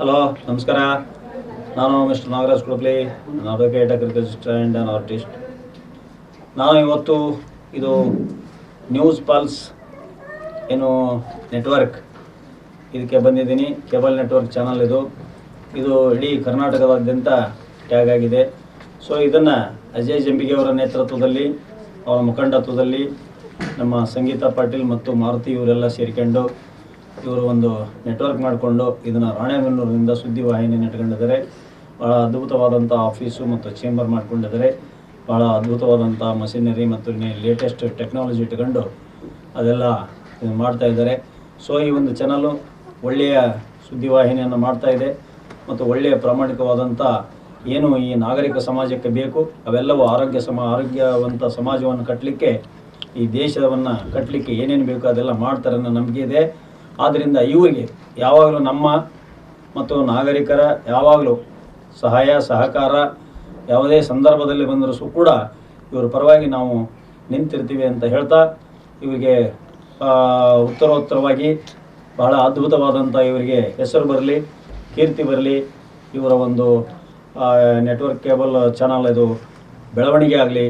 ನಮಸ್ಕಾರ. ನಾನು mister Nagaraj Kulapli advocate agriculture and an artist ನಾನು ಇವತ್ತು ಇದು ನ್ಯೂಸ್ ಪಲ್ಸ್ ಏನು ನೆಟ್ವರ್ಕ್ ಇದಕ್ಕೆ ಬಂದಿದ್ದೀನಿ. ಕೇಬಲ್ ನೆಟ್ವರ್ಕ್ ಚಾನಲ್ ಇದು. ಇದು ಇಡೀ ಕರ್ನಾಟಕದಾದ್ಯಂತ ಟ್ಯಾಗ್ ಆಗಿದೆ. ಸೊ ಇದನ್ನು ಅಜಯ್ ಜಂಬಿಗೆ ಅವರ ನೇತೃತ್ವದಲ್ಲಿ, ಅವರ ಮುಖಂಡತ್ವದಲ್ಲಿ ನಮ್ಮ ಸಂಗೀತ ಪಾಟೀಲ್ ಮತ್ತು ಮಾರುತಿ ಇವರೆಲ್ಲ ಸೇರಿಕೊಂಡು ಇವರು ಒಂದು ನೆಟ್ವರ್ಕ್ ಮಾಡಿಕೊಂಡು ಇದನ್ನು ರಾಣೆಬೆನ್ನೂರಿನಿಂದ ಸುದ್ದಿವಾಹಿನಿ ನೆಟ್ಕೊಂಡಿದ್ದಾರೆ. ಭಾಳ ಅದ್ಭುತವಾದಂಥ ಆಫೀಸು ಮತ್ತು ಚೇಂಬರ್ ಮಾಡ್ಕೊಂಡಿದ್ದಾರೆ. ಭಾಳ ಅದ್ಭುತವಾದಂಥ ಮಷಿನರಿ ಮತ್ತು ಲೇಟೆಸ್ಟ್ ಟೆಕ್ನಾಲಜಿ ಇಟ್ಕೊಂಡು ಅದೆಲ್ಲ ಮಾಡ್ತಾ ಇದ್ದಾರೆ. ಸೊ ಈ ಒಂದು ಚಾನಲು ಒಳ್ಳೆಯ ಸುದ್ದಿವಾಹಿನಿಯನ್ನು ಮಾಡ್ತಾ ಇದೆ. ಮತ್ತು ಒಳ್ಳೆಯ ಪ್ರಾಮಾಣಿಕವಾದಂಥ ಏನು ಈ ನಾಗರಿಕ ಸಮಾಜಕ್ಕೆ ಬೇಕು, ಅವೆಲ್ಲವೂ ಆರೋಗ್ಯ ಸಮ, ಆರೋಗ್ಯವಂತ ಸಮಾಜವನ್ನು ಕಟ್ಟಲಿಕ್ಕೆ ಈ ದೇಶವನ್ನು ಕಟ್ಟಲಿಕ್ಕೆ ಏನೇನು ಬೇಕು ಅದೆಲ್ಲ ಮಾಡ್ತಾರೆ ಅನ್ನೋ ನಂಬಿಕೆ ಇದೆ. ಆದ್ದರಿಂದ ಇವರಿಗೆ ಯಾವಾಗಲೂ ನಮ್ಮ ಮತ್ತು ನಾಗರಿಕರ ಯಾವಾಗಲೂ ಸಹಾಯ, ಸಹಕಾರ ಯಾವುದೇ ಸಂದರ್ಭದಲ್ಲಿ ಬಂದರೂ ಕೂಡ ಇವರ ಪರವಾಗಿ ನಾವು ನಿಂತಿರ್ತೀವಿ ಅಂತ ಹೇಳ್ತಾ ಇವರಿಗೆ ಉತ್ತರೋತ್ತರವಾಗಿ ಬಹಳ ಅದ್ಭುತವಾದಂಥ ಇವರಿಗೆ ಹೆಸರು ಬರಲಿ, ಕೀರ್ತಿ ಬರಲಿ. ಇವರ ಒಂದು ನೆಟ್ವರ್ಕ್ ಕೇಬಲ್ ಚಾನಲ್ ಇದು ಬೆಳವಣಿಗೆ ಆಗಲಿ,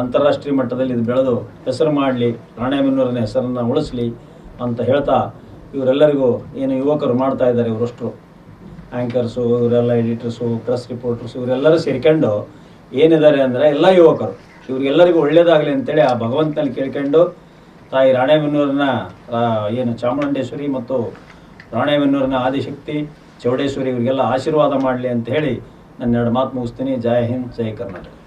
ಅಂತಾರಾಷ್ಟ್ರೀಯ ಮಟ್ಟದಲ್ಲಿ ಇದು ಬೆಳೆದು ಹೆಸರು ಮಾಡಲಿ ರಾಣೆಬೆನ್ನೂರಿನ ಹೆಸರನ್ನು ಉಳಿಸ್ಲಿ. ಅಂತ ಹೇಳ್ತಾ ಇವರೆಲ್ಲರಿಗೂ ಏನು ಯುವಕರು ಮಾಡ್ತಾ ಇದ್ದಾರೆ ಇವರಷ್ಟು. ಆ್ಯಂಕರ್ಸು ಇವರೆಲ್ಲ ಎಡಿಟರ್ಸು ಪ್ರೆಸ್ ರಿಪೋರ್ಟರ್ಸು ಇವರೆಲ್ಲರೂ ಸೇರ್ಕೊಂಡು ಏನಿದ್ದಾರೆ ಅಂದರೆ ಎಲ್ಲ ಯುವಕರು. ಇವರಿಗೆಲ್ಲರಿಗೂ ಒಳ್ಳೇದಾಗಲಿ ಅಂತೇಳಿ ಆ ಭಗವಂತನಲ್ಲಿ ಕೇಳ್ಕೊಂಡು ತಾಯಿ ರಾಣೆಬೆನ್ನೂರಿನ ಏನು ಚಾಮುಂಡೇಶ್ವರಿ ಮತ್ತು ರಾಣೆಬೆನ್ನೂರಿನ ಆದಿಶಕ್ತಿ ಚೌಡೇಶ್ವರಿ ಇವರಿಗೆಲ್ಲ ಆಶೀರ್ವಾದ ಮಾಡಲಿ ಅಂತ ಹೇಳಿ ನನ್ನ ಎರಡು ಮಾತು ಮುಗಿಸ್ತೀನಿ. ಜೈ ಹಿಂದ್, ಜೈ ಕರ್ನಾಟಕ.